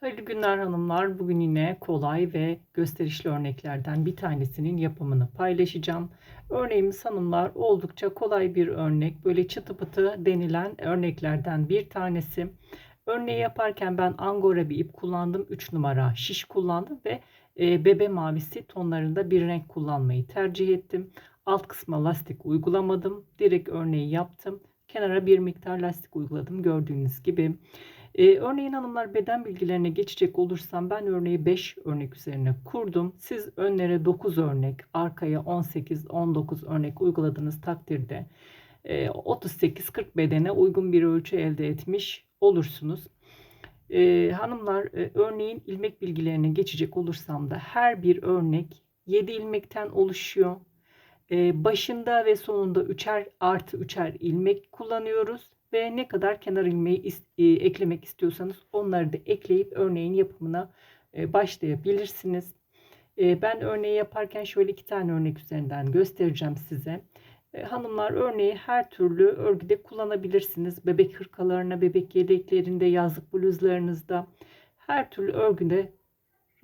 Hayırlı günler hanımlar. Bugün yine kolay ve gösterişli örneklerden bir tanesinin yapımını paylaşacağım. Örneğimiz hanımlar oldukça kolay bir örnek. Böyle çıtı pıtı denilen örneklerden bir tanesi. Örneği yaparken ben angora bir ip kullandım. 3 numara şiş kullandım ve e, bebe mavisi tonlarında bir renk kullanmayı tercih ettim. Alt kısma lastik uygulamadım. Direkt örneği yaptım. Kenara bir miktar lastik uyguladım gördüğünüz gibi. Ee, örneğin hanımlar beden bilgilerine geçecek olursam ben örneği 5 örnek üzerine kurdum. Siz önlere 9 örnek, arkaya 18-19 örnek uyguladığınız takdirde e, 38-40 bedene uygun bir ölçü elde etmiş olursunuz. Ee, hanımlar e, örneğin ilmek bilgilerine geçecek olursam da her bir örnek 7 ilmekten oluşuyor. Ee, başında ve sonunda 3'er artı 3'er ilmek kullanıyoruz ve ne kadar kenar ilmeği is- e, eklemek istiyorsanız onları da ekleyip örneğin yapımına e, başlayabilirsiniz. E, ben örneği yaparken şöyle iki tane örnek üzerinden göstereceğim size. E, hanımlar örneği her türlü örgüde kullanabilirsiniz. Bebek hırkalarına, bebek yedeklerinde, yazlık bluzlarınızda her türlü örgüde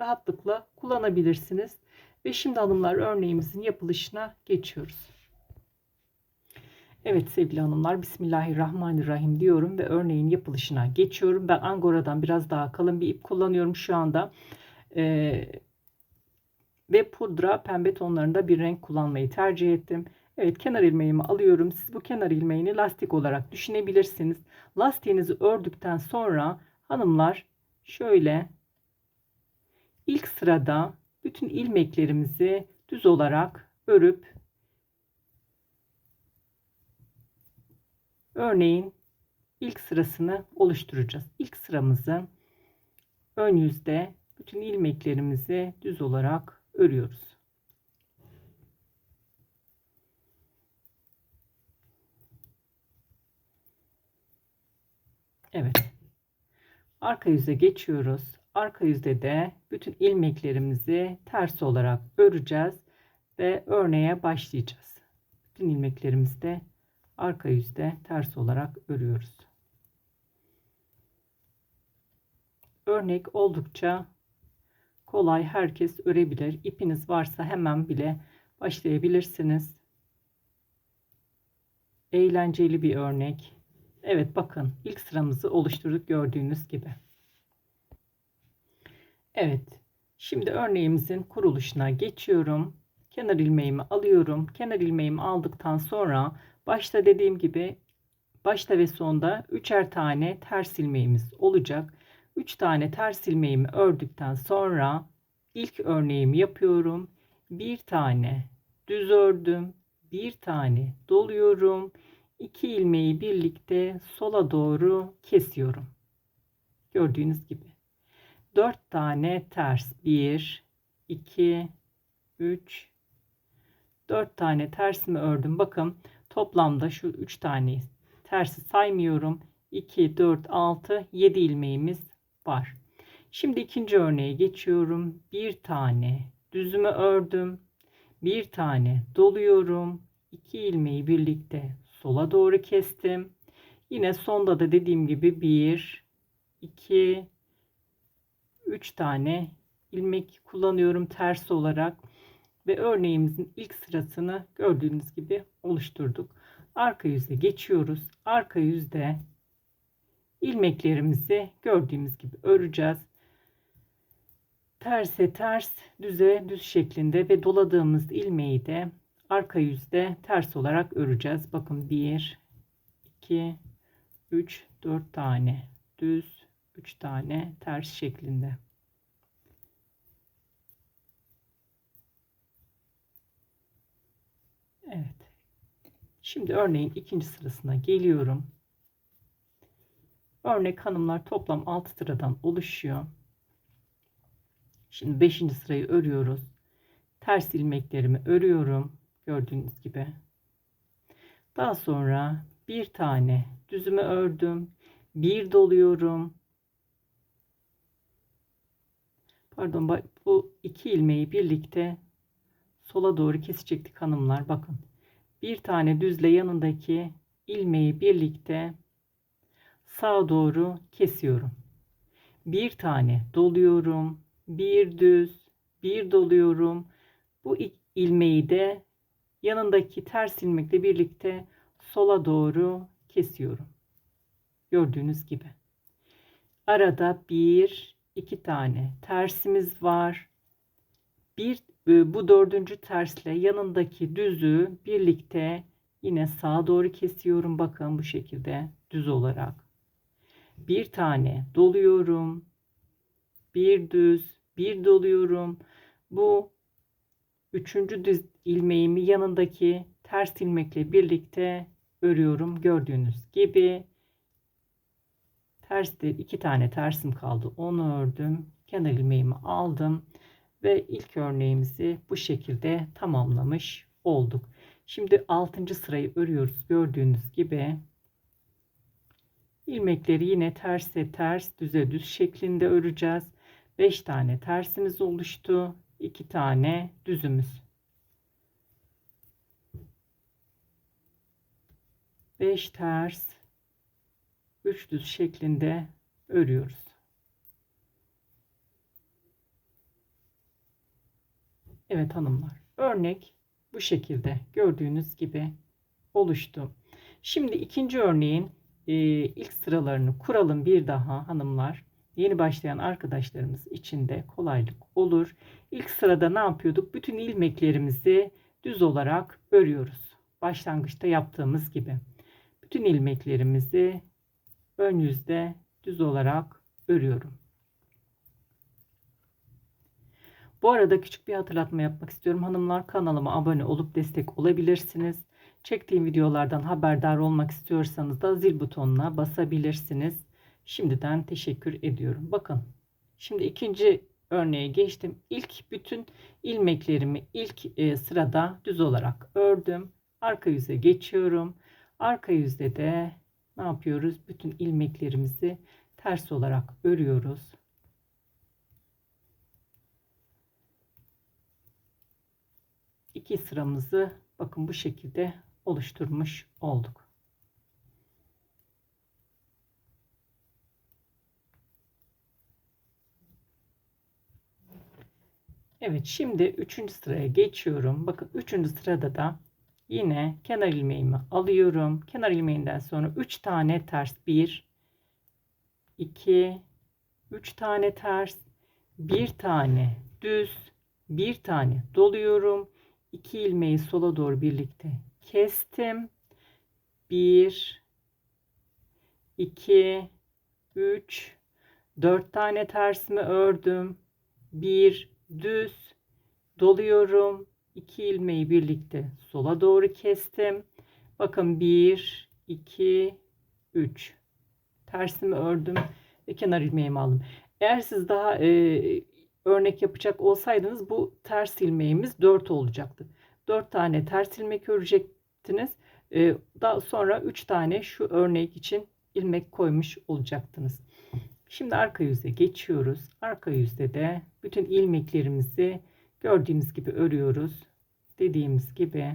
rahatlıkla kullanabilirsiniz. Ve şimdi hanımlar örneğimizin yapılışına geçiyoruz. Evet sevgili hanımlar Bismillahirrahmanirrahim diyorum ve örneğin yapılışına geçiyorum. Ben Angora'dan biraz daha kalın bir ip kullanıyorum şu anda. Ee, ve pudra pembe tonlarında bir renk kullanmayı tercih ettim. Evet kenar ilmeğimi alıyorum. Siz bu kenar ilmeğini lastik olarak düşünebilirsiniz. Lastiğinizi ördükten sonra hanımlar şöyle ilk sırada bütün ilmeklerimizi düz olarak örüp Örneğin ilk sırasını oluşturacağız. İlk sıramızı ön yüzde bütün ilmeklerimizi düz olarak örüyoruz. Evet. Arka yüze geçiyoruz. Arka yüzde de bütün ilmeklerimizi ters olarak öreceğiz ve örneğe başlayacağız. Bütün ilmeklerimizi de arka yüzde ters olarak örüyoruz. Örnek oldukça kolay herkes örebilir. İpiniz varsa hemen bile başlayabilirsiniz. Eğlenceli bir örnek. Evet bakın ilk sıramızı oluşturduk gördüğünüz gibi. Evet şimdi örneğimizin kuruluşuna geçiyorum. Kenar ilmeğimi alıyorum. Kenar ilmeğimi aldıktan sonra Başta dediğim gibi başta ve sonda üçer tane ters ilmeğimiz olacak. 3 tane ters ilmeğimi ördükten sonra ilk örneğimi yapıyorum. Bir tane düz ördüm. Bir tane doluyorum. 2 ilmeği birlikte sola doğru kesiyorum. Gördüğünüz gibi. 4 tane ters. 1 2 3 4 tane tersimi ördüm. Bakın Toplamda şu 3 tane tersi saymıyorum. 2, 4, 6, 7 ilmeğimiz var. Şimdi ikinci örneğe geçiyorum. Bir tane düzümü ördüm. Bir tane doluyorum. 2 ilmeği birlikte sola doğru kestim. Yine sonda da dediğim gibi 1, 2, 3 tane ilmek kullanıyorum ters olarak ve örneğimizin ilk sırasını gördüğünüz gibi oluşturduk. Arka yüze geçiyoruz. Arka yüzde ilmeklerimizi gördüğümüz gibi öreceğiz. Terse ters, düze düz şeklinde ve doladığımız ilmeği de arka yüzde ters olarak öreceğiz. Bakın 1 2 3 4 tane düz 3 tane ters şeklinde. Evet. Şimdi örneğin ikinci sırasına geliyorum. Örnek hanımlar toplam 6 sıradan oluşuyor. Şimdi 5. sırayı örüyoruz. Ters ilmeklerimi örüyorum. Gördüğünüz gibi. Daha sonra bir tane düzümü ördüm. Bir doluyorum. Pardon bu iki ilmeği birlikte sola doğru kesecektik hanımlar. Bakın. Bir tane düzle yanındaki ilmeği birlikte sağa doğru kesiyorum. Bir tane doluyorum. Bir düz, bir doluyorum. Bu ilmeği de yanındaki ters ilmekle birlikte sola doğru kesiyorum. Gördüğünüz gibi. Arada bir, iki tane tersimiz var. Bir e, bu dördüncü tersle yanındaki düzü birlikte yine sağa doğru kesiyorum. Bakın bu şekilde düz olarak. Bir tane doluyorum. Bir düz, bir doluyorum. Bu üçüncü düz ilmeğimi yanındaki ters ilmekle birlikte örüyorum. Gördüğünüz gibi ters iki tane tersim kaldı. Onu ördüm. Kenar ilmeğimi aldım ve ilk örneğimizi bu şekilde tamamlamış olduk. Şimdi 6. sırayı örüyoruz. Gördüğünüz gibi ilmekleri yine terse ters, düze düz şeklinde öreceğiz. 5 tane tersimiz oluştu. 2 tane düzümüz. 5 ters, 3 düz şeklinde örüyoruz. Evet hanımlar. Örnek bu şekilde gördüğünüz gibi oluştu. Şimdi ikinci örneğin e, ilk sıralarını kuralım bir daha hanımlar. Yeni başlayan arkadaşlarımız için de kolaylık olur. İlk sırada ne yapıyorduk? Bütün ilmeklerimizi düz olarak örüyoruz. Başlangıçta yaptığımız gibi. Bütün ilmeklerimizi ön yüzde düz olarak örüyorum. Bu arada küçük bir hatırlatma yapmak istiyorum. Hanımlar kanalıma abone olup destek olabilirsiniz. Çektiğim videolardan haberdar olmak istiyorsanız da zil butonuna basabilirsiniz. Şimdiden teşekkür ediyorum. Bakın şimdi ikinci örneğe geçtim. İlk bütün ilmeklerimi ilk e, sırada düz olarak ördüm. Arka yüze geçiyorum. Arka yüzde de ne yapıyoruz? Bütün ilmeklerimizi ters olarak örüyoruz. İki sıramızı bakın bu şekilde oluşturmuş olduk. Evet şimdi üçüncü sıraya geçiyorum. Bakın üçüncü sırada da yine kenar ilmeğimi alıyorum. Kenar ilmeğinden sonra 3 tane ters 1 2 3 tane ters bir tane düz bir tane doluyorum 2 ilmeği sola doğru birlikte kestim. 1 2 3 4 tane tersimi ördüm. 1 düz doluyorum. 2 ilmeği birlikte sola doğru kestim. Bakın 1 2 3 tersimi ördüm ve kenar ilmeğimi aldım. Eğer siz daha e, örnek yapacak olsaydınız bu ters ilmeğimiz 4 olacaktı. 4 tane ters ilmek örecektiniz. Ee, daha sonra 3 tane şu örnek için ilmek koymuş olacaktınız. Şimdi arka yüze geçiyoruz. Arka yüzde de bütün ilmeklerimizi gördüğümüz gibi örüyoruz. Dediğimiz gibi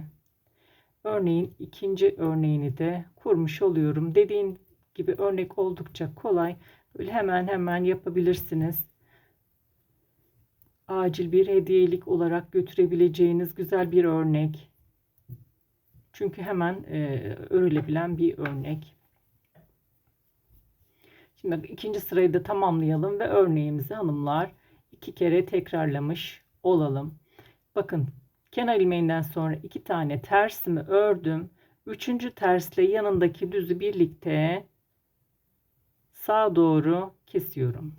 örneğin ikinci örneğini de kurmuş oluyorum. Dediğim gibi örnek oldukça kolay. Böyle hemen hemen yapabilirsiniz acil bir hediyelik olarak götürebileceğiniz güzel bir örnek. Çünkü hemen e, örülebilen bir örnek. Şimdi ikinci sırayı da tamamlayalım ve örneğimizi hanımlar iki kere tekrarlamış olalım. Bakın kenar ilmeğinden sonra iki tane tersimi ördüm. Üçüncü tersle yanındaki düzü birlikte sağa doğru kesiyorum.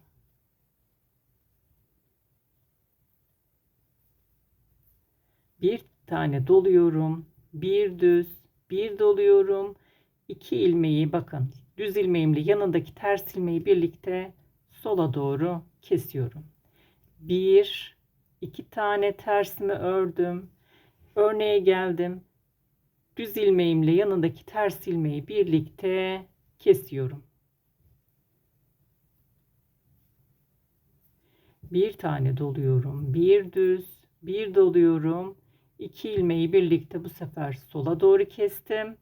Bir tane doluyorum bir düz bir doluyorum. İki ilmeği bakın düz ilmeğimle yanındaki ters ilmeği birlikte sola doğru kesiyorum. Bir iki tane tersimi ördüm. Örneğe geldim. Düz ilmeğimle yanındaki ters ilmeği birlikte kesiyorum. Bir tane doluyorum bir düz bir doluyorum 2 ilmeği birlikte bu sefer sola doğru kestim.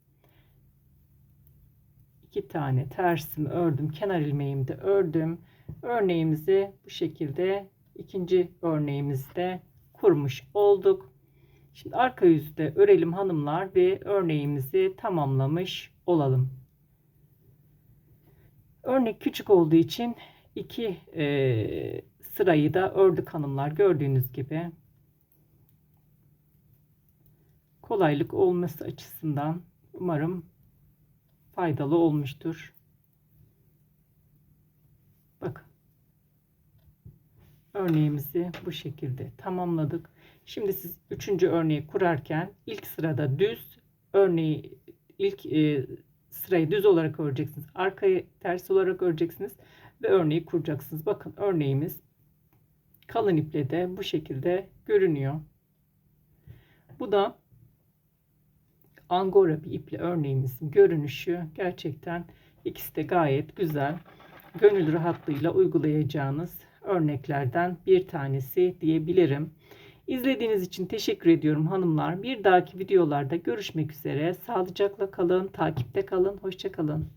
2 tane tersimi ördüm. Kenar ilmeğimi de ördüm. Örneğimizi bu şekilde ikinci örneğimizde kurmuş olduk. Şimdi arka yüzde örelim hanımlar ve örneğimizi tamamlamış olalım. Örnek küçük olduğu için iki e, sırayı da ördük hanımlar gördüğünüz gibi. Kolaylık olması açısından umarım faydalı olmuştur. Bakın. Örneğimizi bu şekilde tamamladık. Şimdi siz üçüncü örneği kurarken ilk sırada düz örneği ilk e, sırayı düz olarak öreceksiniz. Arkayı ters olarak öreceksiniz ve örneği kuracaksınız. Bakın örneğimiz kalın iple de bu şekilde görünüyor. Bu da angora bir iple örneğimizin görünüşü gerçekten ikisi de gayet güzel. Gönül rahatlığıyla uygulayacağınız örneklerden bir tanesi diyebilirim. İzlediğiniz için teşekkür ediyorum hanımlar. Bir dahaki videolarda görüşmek üzere. Sağlıcakla kalın, takipte kalın, hoşça kalın.